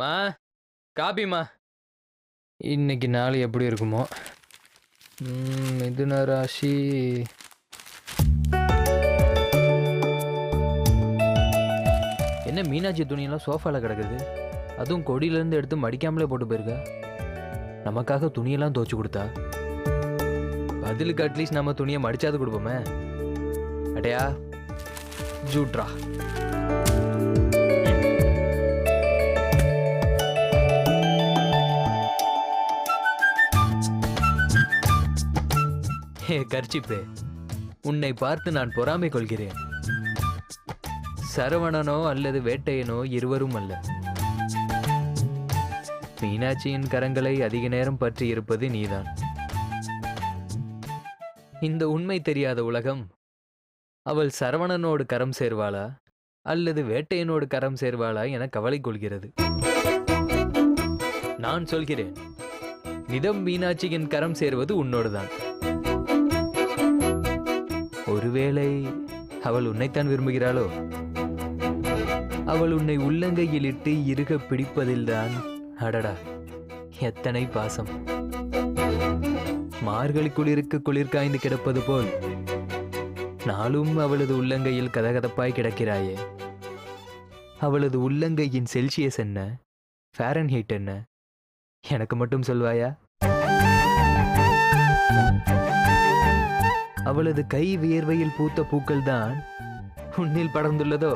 மா காபிமா இன்னைக்கு நாள் எப்படி இருக்குமோ. மிதுன ராசி. என்ன மீனாட்சி துணியெல்லாம் சோஃபால கிடக்குது? அதுவும் கொடியிலேருந்து எடுத்து மடிக்காமலே போட்டு போயிருக்கா? நமக்காக துணியெல்லாம் துவச்சி கொடுத்தா? பதிலுக்கு அட்லீஸ்ட் நம்ம துணியை மடிச்சாது கொடுப்போமே. அடையா ஜூட்ரா. ஏ கர்ச்சிப்பே. உன்னை பார்த்து நான் பொறாமை கொள்கிறேன். சரவணனோ அல்லது வேட்டையனோ இருவரும் அல்ல. மீனாட்சியின் கரங்களை அதிக நேரம் பற்றி இருப்பது நீதான். இந்த உண்மை தெரியாத உலகம் அவள் சரவணனோடு கரம் சேர்வாளா அல்லது வேட்டையனோடு கரம் சேர்வாளா என கவலை கொள்கிறது. நான் சொல்கிறேன் நிதம் மீனாட்சியின் கரம் சேர்வது உன்னோடுதான். ஒருவேளை அவள் உன்னைத்தான் விரும்புகிறாளோ? அவள் உன்னை உள்ளங்கையில் இட்டு இருக பிடிப்பதில்தான். அடடா எத்தனை பாசம். மார்கழி குளிருக்கு குளிர் காய்ந்து கிடப்பது போல். நாளும் அவளது உள்ளங்கையில் கதகதப்பாய் கிடக்கிறாயே. அவளது உள்ளங்கையின் செல்சியஸ் என்ன? ஃபாரன்ஹீட் என்ன? எனக்கு மட்டும் சொல்வாயா? அவளது கை வியர்வையில் பூத்த பூக்கள்தான் உன்னில் படர்ந்துள்ளதோ?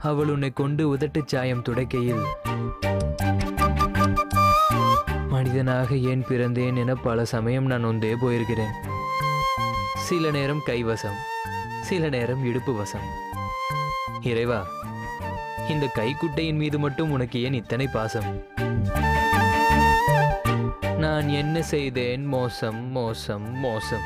அவள் உன்னை கொண்டு உதட்டுச் சாயம் துடைக்கையில் மனிதனாக ஏன் பிறந்தேன் என பல சமயம் நான் ஒன்றே போயிருக்கிறேன். சில நேரம் கைவசம் சில நேரம் இடுப்பு வசம். இறைவா இந்த கைக்குட்டையின் மீது மட்டும் உனக்கு ஏன் இத்தனை பாசம்? நான் என்ன செய்தேன்? மோசம் மோசம் மோசம்.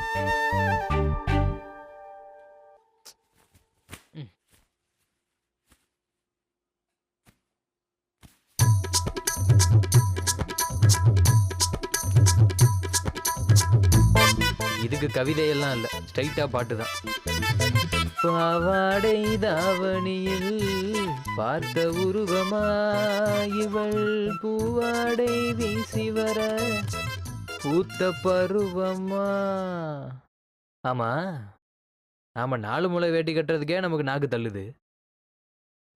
இதுக்கு கவிதையெல்லாம் இல்ல. ஸ்ட்ரைட்டா பாட்டு தான் பாவாடை தாவணியில் பார்த்த உருவமா இவள் பூவாடை வீசி வர பூத்த பருவமா? ஆமா. நாம நாலு முளை வேட்டி கட்டுறதுக்கே நமக்கு நாக்கு தள்ளுது.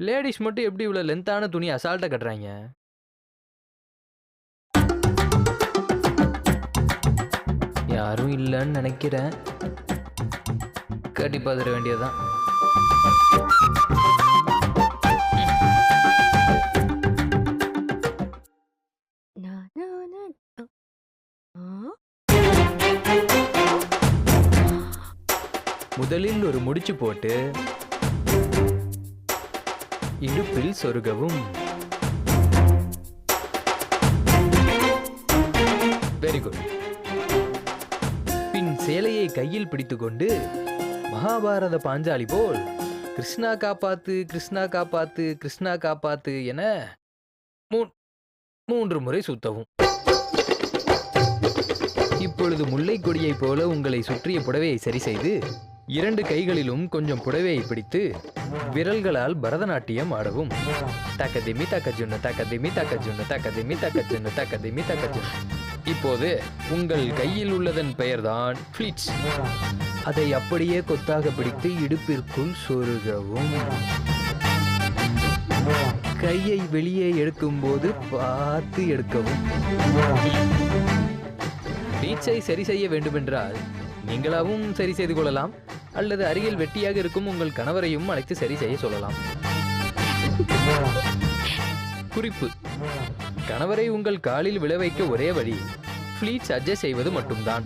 லேடிஸ் மட்டும் எப்படி இவ்வளோ லென்த்தான துணி அசால்ட்டாக கட்டுறாங்க? யாரும் இல்லைன்னு நினைக்கிறேன். கட்டி பார்த்துட வேண்டியதுதான். முதலில் ஒரு முடிச்சு போட்டு இடுப்பில் சொருகவும். வெரி குட் பின் சேலையை கையில் பிடித்துக்கொண்டு மகாபாரத பாஞ்சாலி போல் கிருஷ்ணா காப்பாத்து கிருஷ்ணா காப்பாத்து கிருஷ்ணா காப்பாத்து என மூ- மூன்று முறை சுத்தவும். இப்பொழுது முல்லை கொடியை போல உங்களை சுற்றிய புடவையை சரி செய்து இரண்டு கைகளிலும் கொஞ்சம் புடவையை பிடித்து விரல்களால் பரதநாட்டியம் ஆடவும். தக்கதிமி தக்கஜுன்னு தக்கதிமி தக்கஜுன்னு தக்கதிமி தக்கஜுன்னு தக்கதிமி தக்கஜுன்னு. இப்போது உங்கள் கையில் உள்ளதன் பெயர்தான் ஃபிளிட்ஸ். அதை அப்படியே கொத்தாக பிடித்து இடுப்பிற்குள் சொருகவும். கையை வெளியே எடுக்கும்போது பார்த்து எடுக்கவும். பீச்சை சரி செய்ய வேண்டுமென்றால் நீங்களாவும் சரி செய்து கொள்ளலாம். அல்லது அருகில் வெட்டியாக இருக்கும் உங்கள் கணவரையும் அழைத்து சரி செய்ய சொல்லலாம். குறிப்பு. கணவரை உங்கள் காலில் விழ வைக்க ஒரே வழி ஃப்ளீட்ஸ் அட்ஜஸ்ட் செய்வது மட்டும்தான்.